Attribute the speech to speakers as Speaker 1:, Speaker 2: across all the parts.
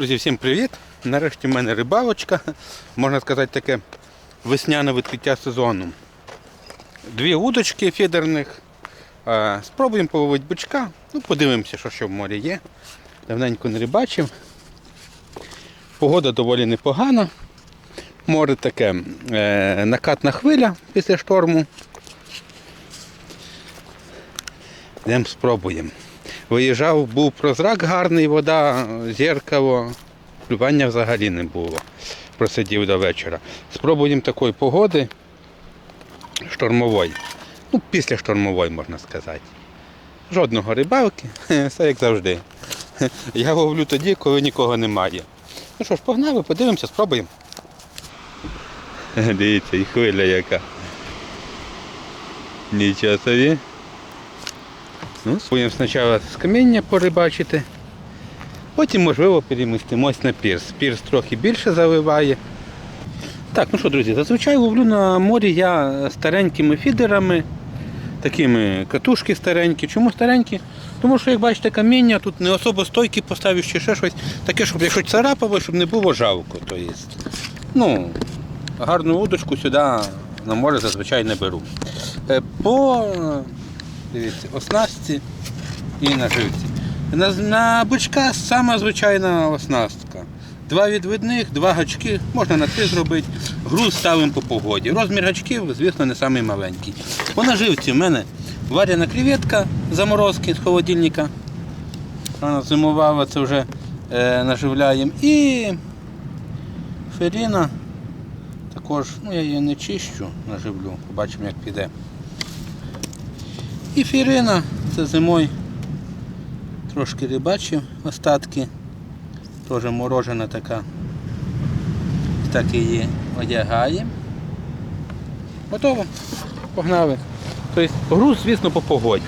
Speaker 1: Друзі, всім привіт! Нарешті в мене рибалочка, можна сказати, таке весняне відкриття сезону. Дві удочки фідерних. Спробуємо половити бичка. Ну, подивимося, що ще в морі є. Давненько не рибачив. Погода доволі непогана. Море таке е, накатна хвиля після шторму. Йдемо спробуємо. Виїжджав, був прозрак гарний, вода, зеркало. Плювання взагалі не було. Просидів до вечора. Спробуємо такої погоди штормової. Ну, після штормової, можна сказати. Жодного рибалки, все як завжди. Я ловлю тоді, коли нікого немає. Ну що ж, погнали, подивимося, спробуємо. Дивіться, і хвиля яка. Нічого собі. Ну, спробуємо спочатку з каміння порибачити. Потім, можливо, перемістимось на пірс. Пірс трохи більше заливає. Так, ну що, друзі, зазвичай ловлю на морі я старенькими фідерами, такими катушки старенькі. Чому старенькі? Тому що, як бачите, каміння тут не особо стойкі поставиш чи ще щось. Таке, щоб якщо царапало, щоб не було жалко. То є. Ну, гарну удочку сюди на море зазвичай не беру. Е, По дивіться, оснастці і наживці. На, на бичка сама звичайна оснастка. Два відвідних, два гачки, можна на три зробити. Груз ставимо по погоді. Розмір гачків, звісно, не самий маленький. По наживці в мене варена креветка заморозки з холодильника. Вона зимувала, це вже е, наживляємо. І феріна. Також, ну я її не чищу, наживлю, побачимо як піде. І фірина, це зимою трошки рибачив остатки. Теж морожена така. Так її одягаємо. Готово. Погнали. Тобто груз, звісно, по погоді.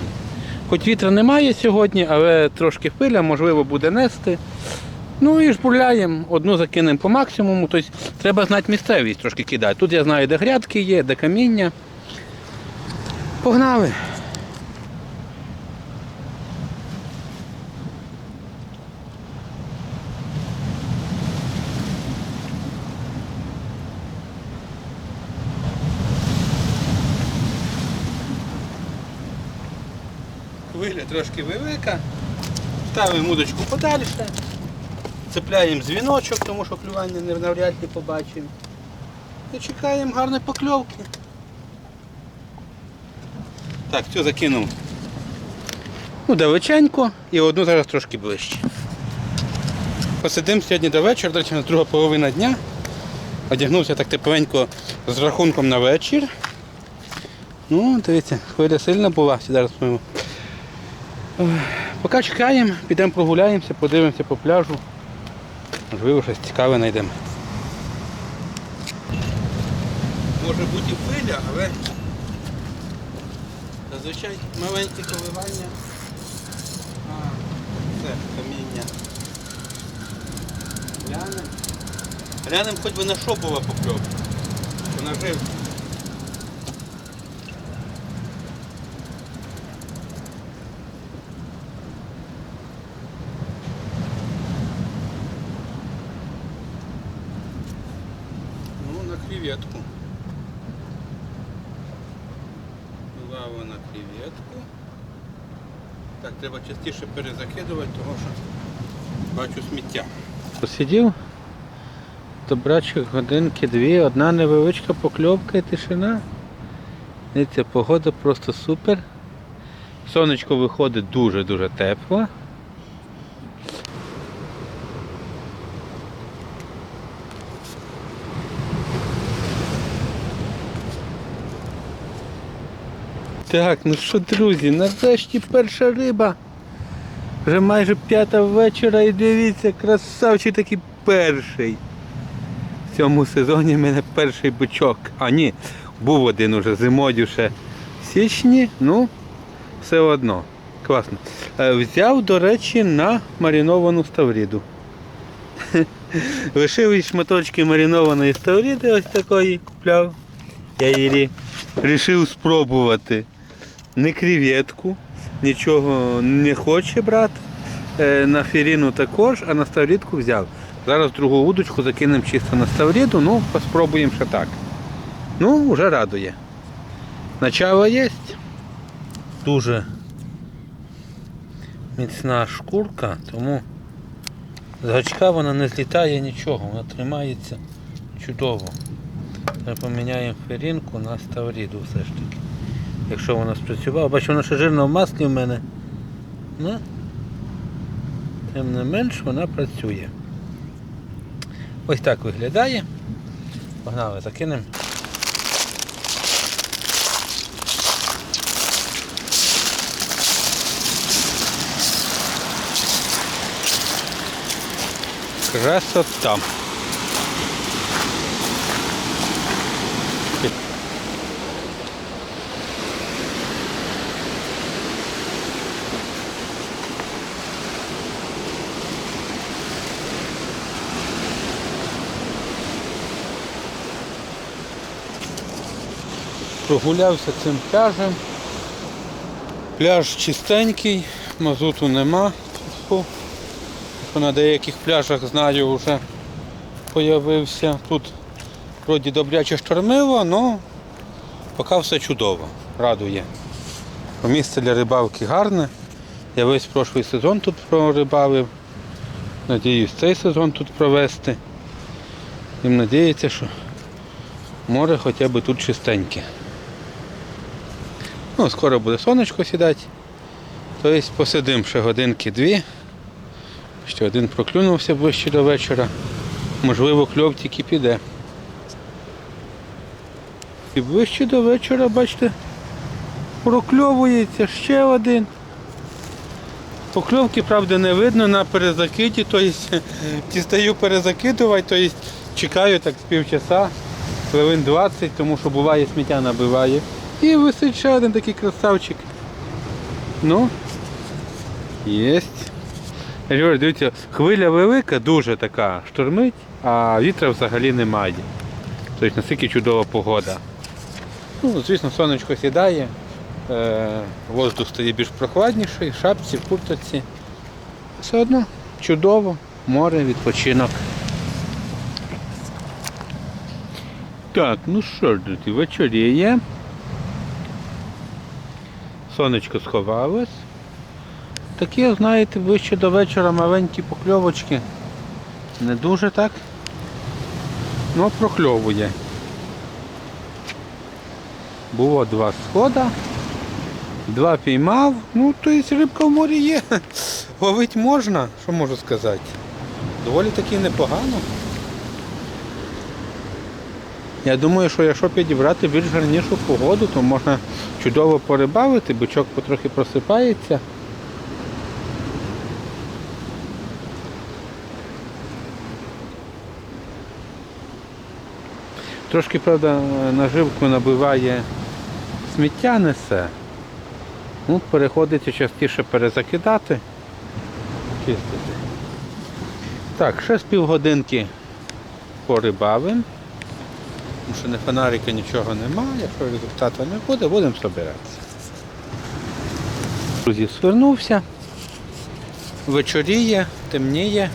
Speaker 1: Хоч вітра немає сьогодні, але трошки хвиля, можливо, буде нести. Ну і жбурляємо, одну закинемо по максимуму. Тобто треба знати місцевість трошки кидати. Тут я знаю, де грядки є, де каміння. Погнали. Хвиля трошки велика. Ставимо удочку подалі. Цепляємо дзвіночок, тому що клювання не навряд ли побачимо. І чекаємо гарної покльовки. Так, цю закинув ну, далеченько і одну зараз трошки ближче. Посидимо сьогодні до вечора, до речі, у нас друга половина дня. Одягнувся так тепленько з рахунком на вечір. Ну, дивіться, хвиля сильна була, зараз ми Поки чекаємо, підемо прогуляємося, подивимося по пляжу. Можливо, щось цікаве знайдемо. Може бути і хвиля, але зазвичай маленькі коливання. А, це каміння. Глянемо. Глянемо, хоч би на що була. Бо нажив. Ну, на креветку. Лава на креветку. Так, треба частіше перезакидувати, тому що бачу сміття. Посидів, добрачок годинки дві, одна невеличка покльовка і тишина. Дивіться, погода просто супер. Сонечко виходить дуже-дуже тепло. Так, ну що, друзі, нарешті перша риба. Вже майже п'ята вечора і дивіться, красавчик такий перший. В цьому сезоні в мене перший бичок. А ні, був один уже зимою ще в січні, ну, все одно. Класно. Е, Взяв, до речі, на мариновану ставріду. Лишились шматочки маринованої ставріди, ось такої купляв. Я її вирішив спробувати. Не креветку, нічого не хоче брати. Е, На фіріну також, а на ставрідку взяв. Зараз другу удочку закинемо чисто на ставріду, ну, поспробуємо ще так. Ну, вже радує. Начало є. Дуже міцна шкурка, тому з гачка вона не злітає нічого, вона тримається чудово. Ми поміняємо ферінку на ставріду все ж таки. Якщо вона спрацювала. Бачу, вона ще жирна в маслі в мене. Ну, тим не менш вона працює. Ось так виглядає. Погнали, закинемо. Красота. Прогулявся цим пляжем. Пляж чистенький, мазуту нема. На деяких пляжах знаю вже появився. Тут вроді добряче штормило, але поки все чудово, радує. Місце для рибалки гарне. Я весь прошлий сезон тут прорибалив. Надіюсь, цей сезон тут провести. І надіється, що море хоча б тут чистеньке. Ну, скоро буде сонечко сідати. Тобто посидимо ще годинки-дві. Ще один проклюнувся ближче до вечора. Можливо, кльов тільки піде. І ближче до вечора, бачите, прокльовується ще один. Покльовки, правда, не видно на перезакиді, тобто дістаю перезакидувати, тобто чекаю так з півчаса, хвилин 20, тому що буває сміття набиває. І висить ще один такий красавчик. Ну, єсть. Я говорю, дивіться, хвиля велика, дуже така, штормить, а вітра взагалі немає. Тобто настільки чудова погода. Ну, звісно, сонечко сідає, е, воздух стає більш прохладніший, шапці, в куртці. Все одно чудово, море, відпочинок. Так, ну що ж, друзі, вечоріє. Сонечко сховалось. Такі, знаєте, вище до вечора маленькі покльовочки. Не дуже так. Ну, прокльовує. Було два схода. Два піймав. Ну, то є рибка в морі є. Ловить можна, що можу сказати. Доволі таки непогано. Я думаю, що якщо підібрати більш гарнішу погоду, то можна чудово порибавити, бичок потрохи просипається. Трошки, правда, наживку набиває сміття несе. Ну, переходиться частіше перезакидати, чистити. Так, ще з півгодинки порибавимо. Тому що не фонарика нічого немає, якщо результату не буде, будемо збиратися. Друзі, свернувся, вечоріє, темніє.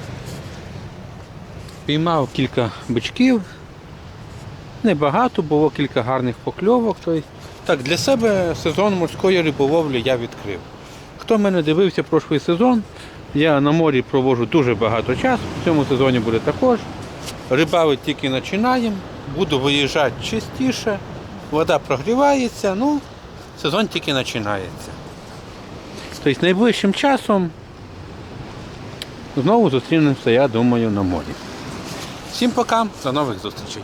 Speaker 1: Піймав кілька бичків. Небагато, було кілька гарних покльовок. Так, для себе сезон морської риболовлі я відкрив. Хто мене дивився прошлий сезон, я на морі проводжу дуже багато часу, в цьому сезоні буде також. Рибалити тільки починаємо, буду виїжджати частіше, вода прогрівається, ну, сезон тільки починається. Тобто найближчим часом знову зустрінемося, я думаю, на морі. Всім пока, до нових зустрічей.